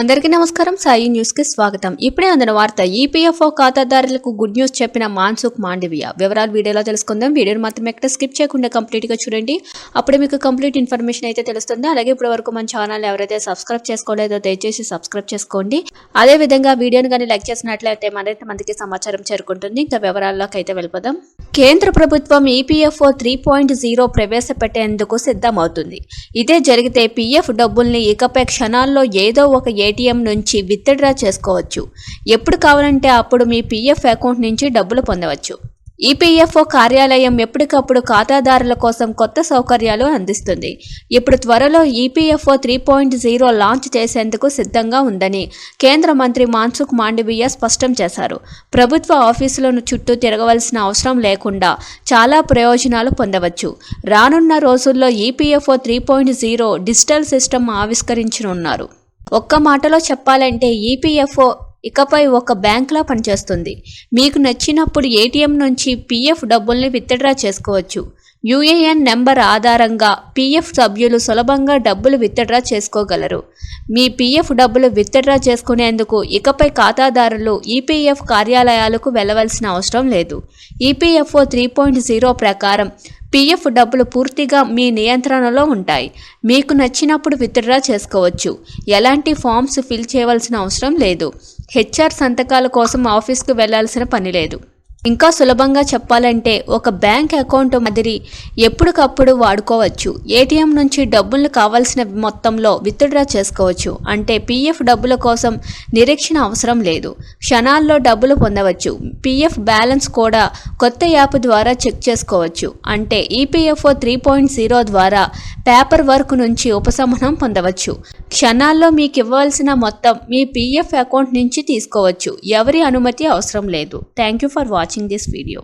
అందరికీ నమస్కారం. సాయి న్యూస్కి స్వాగతం. ఇప్పుడే అందిన వార్త ఈపీఎఫ్ఓ ఖాతాదారులకు గుడ్ న్యూస్ చెప్పిన మాన్సుఖ్ మాండవియా. వివరాలు వీడియోలో తెలుసుకుందాం. వీడియోని మాత్రం ఎక్కడ స్కిప్ చేయకుండా కంప్లీట్గా చూడండి. అప్పుడే మీకు కంప్లీట్ ఇన్ఫర్మేషన్ అయితే తెలుస్తుంది. అలాగే ఇప్పటి వరకు మన ఛానల్ ఎవరైతే సబ్స్క్రైబ్ చేసుకోలేదో దయచేసి సబ్స్క్రైబ్ చేసుకోండి. అదే విధంగా వీడియోని కానీ లైక్ చేసినట్లయితే మరింత మందికి సమాచారం చేరుకుంటుంది. ఇంకా వివరాల్లోకి అయితే వెళ్ళిపోదాం. కేంద్ర ప్రభుత్వం ఈపీఎఫ్ఓ త్రీ పాయింట్ జీరో ప్రవేశపెట్టేందుకు సిద్ధమవుతుంది. ఇదే జరిగితే పీఎఫ్ డబ్బుల్ని ఇకపై క్షణాల్లో ఏదో ఒక ఏటీఎం నుంచి విత్డ్రా చేసుకోవచ్చు. ఎప్పుడు కావాలంటే అప్పుడు మీ పీఎఫ్ అకౌంట్ నుంచి డబ్బులు పొందవచ్చు. ఈపీఎఫ్ఓ కార్యాలయం ఎప్పటికప్పుడు ఖాతాదారుల కోసం కొత్త సౌకర్యాలు అందిస్తుంది. ఇప్పుడు త్వరలో EPFO three point zero launch చేసేందుకు సిద్ధంగా ఉందని కేంద్ర మంత్రి మాన్సుఖ్ మాండవీయ స్పష్టం చేశారు. ప్రభుత్వ ఆఫీసులను చుట్టూ తిరగవలసిన అవసరం లేకుండా చాలా ప్రయోజనాలు పొందవచ్చు. రానున్న రోజుల్లో EPFO three point zero digital system ఆవిష్కరించనున్నారు. ఒక్క మాటలో చెప్పాలంటే ఈపీఎఫ్ఓ ఇకపై ఒక బ్యాంక్లా పనిచేస్తుంది. మీకు నచ్చినప్పుడు ఏటీఎం నుంచి పీఎఫ్ డబ్బుల్ని విత్డ్రా చేసుకోవచ్చు. యూఏఎన్ నెంబర్ ఆధారంగా పీఎఫ్ సభ్యులు సులభంగా డబ్బులు విత్డ్రా చేసుకోగలరు. మీ పీఎఫ్ డబ్బులు విత్డ్రా చేసుకునేందుకు ఇకపై ఖాతాదారులు ఈపీఎఫ్ కార్యాలయాలకు వెళ్ళవలసిన అవసరం లేదు. ఈపీఎఫ్ఓ త్రీ పాయింట్ జీరో ప్రకారం పీఎఫ్ డబ్బులు పూర్తిగా మీ నియంత్రణలో ఉంటాయి. మీకు నచ్చినప్పుడు విత్డ్రా చేసుకోవచ్చు. ఎలాంటి ఫామ్స్ ఫిల్ చేయవలసిన అవసరం లేదు. హెచ్ఆర్ సంతకాల కోసం ఆఫీస్కు వెళ్ళాల్సిన పని లేదు. ఇంకా సులభంగా చెప్పాలంటే ఒక బ్యాంక్ అకౌంట్ మాదిరి ఎప్పటికప్పుడు వాడుకోవచ్చు. ఏటీఎం నుంచి డబ్బులు కావాల్సిన మొత్తంలో విత్డ్రా చేసుకోవచ్చు. అంటే పీఎఫ్ డబ్బుల కోసం నిరీక్షణ అవసరం లేదు. క్షణాల్లో డబ్బులు పొందవచ్చు. పీఎఫ్ బ్యాలెన్స్ కూడా కొత్త యాప్ ద్వారా చెక్ చేసుకోవచ్చు. అంటే ఈపీఎఫ్ఓ త్రీ పాయింట్ జీరో ద్వారా పేపర్ వర్క్ నుంచి ఉపశమనం పొందవచ్చు. క్షణాల్లో మీకు ఇవ్వాల్సిన మొత్తం మీ పీఎఫ్ అకౌంట్ నుంచి తీసుకోవచ్చు. ఎవరి అనుమతి అవసరం లేదు. Thank you for watching this video.